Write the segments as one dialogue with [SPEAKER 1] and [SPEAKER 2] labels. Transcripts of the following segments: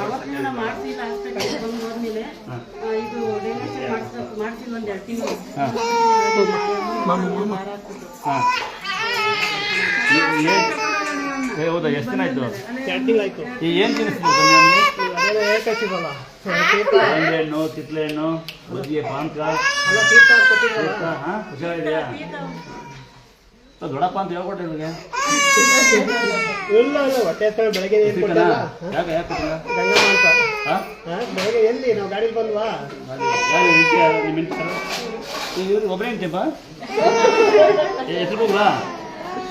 [SPEAKER 1] ಅವತ್ತು ಹಾಸ್ಪಿಟಲ್ ಬಂದು. ಹೋದ್ಮೇಲೆ ಇದು ಒಂದು ಎರಡು ತಿಂಗಳು
[SPEAKER 2] ಹಾಂ. ಹೌದಾ ಎಷ್ಟು ದಿನ ಆಯ್ತು?
[SPEAKER 3] ಎರಡು ತಿಂಗಳಾಯ್ತು
[SPEAKER 2] ಈ ಏನು ಹಣ್ಣು ಕಿತ್ಲೆ ಹಣ್ಣು ಮಜ್ಜಿಗೆ ಪಾನಕ. ಹಾಂ ಹುಷಾರಿದೆಯಾ? ಅದು ದೊಡ್ಡಪ್ಪ ಅಂತ ಹೇಳ್ಕೊಟ್ಟೆ ನಿಮಗೆ
[SPEAKER 3] ಇಲ್ಲ ಇಲ್ಲ ಹೊಟ್ಟೆ ಹತ್ರ ಬೆಳಗ್ಗೆ ಏನು ಕೊಟ್ಟಿಲ್ಲ
[SPEAKER 2] ಯಾಕೆ ಯಾಕೆ ಕೊಟ್ಟಿಲ್ಲ
[SPEAKER 3] ಗಂಗಮ್ಮ ಅಂತ.
[SPEAKER 2] ಹಾಂ?
[SPEAKER 3] ಹಾ, ಬೆಳಗ್ಗೆ ಎಲ್ಲಿ? ನಾವು ಗಾಡಿಲಿ ಬಂದ್ವಾ?
[SPEAKER 2] ಯಾರು ನಿಮ್ಮ ಇವ್ರು ಒಬ್ಬರೇ ನಿಂತಪ್ಪ ಏ ಹೆಸರು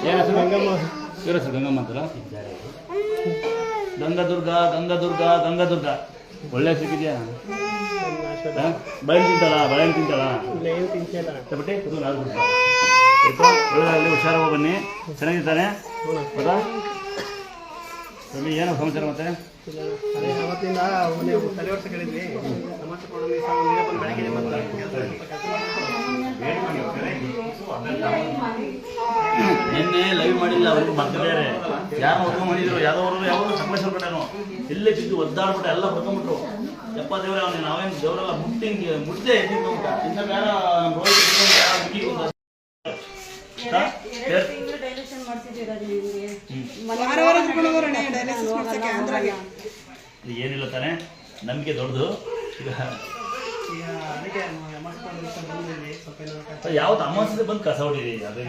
[SPEAKER 2] ಏನು ಹೆಸರು?
[SPEAKER 3] ಗಂಗಮ್ಮ.
[SPEAKER 2] ಇವ್ರ ಹೆಸರು ಗಂಗಮ್ಮ ಅಂತಾರ? ಗಂಗಾದುರ್ಗ ಗಂಗಾದುರ್ಗ ಗಂಗಾದುರ್ಗ. ಒಳ್ಳೆ ಸಿಕ್ಕಿದ್ಯಾ ಬಯಲು ತಿಂತಾಳ ಬಯಲು ತಿಂತಾಳ?
[SPEAKER 3] ಇಲ್ಲ ಏನು ತಿನ್ಸಿಲ್ಲ
[SPEAKER 2] ಬಟ್ಟೆ ಕೊಡ್ತೀನಿ. ಆಯ್ತಾ ಒಳ್ಳೆದಾಗಲಿ ಹುಷಾರಾಗಿ ಬನ್ನಿ. ಚೆನ್ನಾಗಿದ್ದಾನೆ ಹೌದಾ ಸರಿ ಏನು ಸಮಾಚಾರ ಮತ್ತೆ?
[SPEAKER 3] ಅವತ್ತಿಂದ ಮೊನ್ನೆ ತಲೆ ವರ್ಷ ಕೇಳಿದ್ವಿ ಕೊಡೋದು ಬೆಳಗ್ಗೆ
[SPEAKER 2] ನಿನ್ನೆ ಲೈವ್ ಮಾಡಿಲ್ಲ ಅವ್ರಿಗೆ ಬರ್ತಿದ್ದಾರೆ. ಯಾರು ಹೊರ್ಕೊಂಡ್ ಮಾಡಿದ್ರು ಯಾವ್ದೋ ಯಾವಾಗ ಸಕಲೇಶ್ವರ ಕಡೆನೋ ಇಲ್ಲೇ ಬಿದ್ದು ಒದ್ದಾಡ್ಬಿಟ್ಟು ಎಲ್ಲ ಬರ್ಕೊಂಡ್ಬಿಟ್ರು. ಎಪ್ಪ ದೇವ್ರೆ ಅವನು ನಾವೇನು ದೇವರೆಲ್ಲ ಮುಟ್ಟಿ ಮುಟ್ಟದೆ ಇದ್ದಿದ್ದು ಅಂತ. ಇನ್ನ ಬೇಡ ರೋಹಿತ್ ಏನಿಲ್ಲ ತಾನೆ ನಂಬಿಕೆ ದೊಡ್ಡದು. ಈಗ
[SPEAKER 3] ಅದಕ್ಕೆ ಸ್ವಲ್ಪ
[SPEAKER 2] ಯಾವತ್ತು ಅಮಾವಾಸ್ಯೆ ಬಂದು ಕಸ ಹೊಡಿರಿ ಅದೇ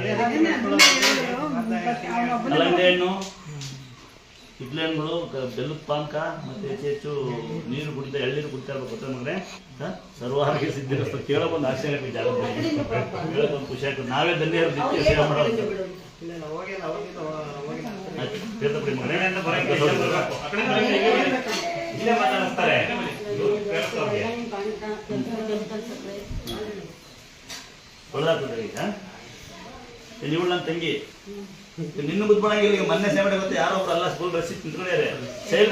[SPEAKER 2] ಹಣ್ಣು ಕ- ಬೆಲ್ಲದ ಪಾನಕ ಮತ್ತೆ ಹೆಚ್ಚು ಹೆಚ್ಚು ನೀರು ಕುಡಿತಾ ಎಳ್ನೀರು ಕುಡಿತಾ ಇರ್ಬೇಕು ಗೊತ್ತಾ ಮಗನೇ? ಸರ್ವಾರಿಗೆ ಸಿದ್ಧಿರಸ್ತು ಕೇಳೋಕೊಂದು ಆಶ್ಚರ್ಯ ಆಗುತ್ತೆ ಜಾಗ ಕೇಳೋಕೊಂದು ಖುಷಿ ಆಗ್ತದೆ ನಾವೇ ಧನ್ಯರು ನಿತ್ಯ ಸೇವೆ ಮಾಡೋದು.
[SPEAKER 3] ಒಳ್ಳೆ ಇಲ್ಲ ಹೋಗಿಲ್ಲ ಹೋಗಿಲ್ಲ ಹೋಗಿಲ್ಲ
[SPEAKER 2] ಆಯ್ತು, ತೀರ್ಥ ಬಿಡಿ ಮಗನೇ. ಕೇಳಿಸ್ತಾರೆ. ಒಳ್ಳೆದಾಗ್ತದೆ ಈಗ ನೀವು ನನ್ನ ತಂಗಿ. ನಿನ್ನ ಈಗ ಮೊನ್ನೆ ಸೇವೆ ಗೊತ್ತೆ ಯಾರೋ ಒಬ್ರು ಅಲ್ಲ ಸ್ಕೂಲ್ ತಿಂತ್ಕೊಂಡಿದ್ದಾರೆ ಸೈಡ್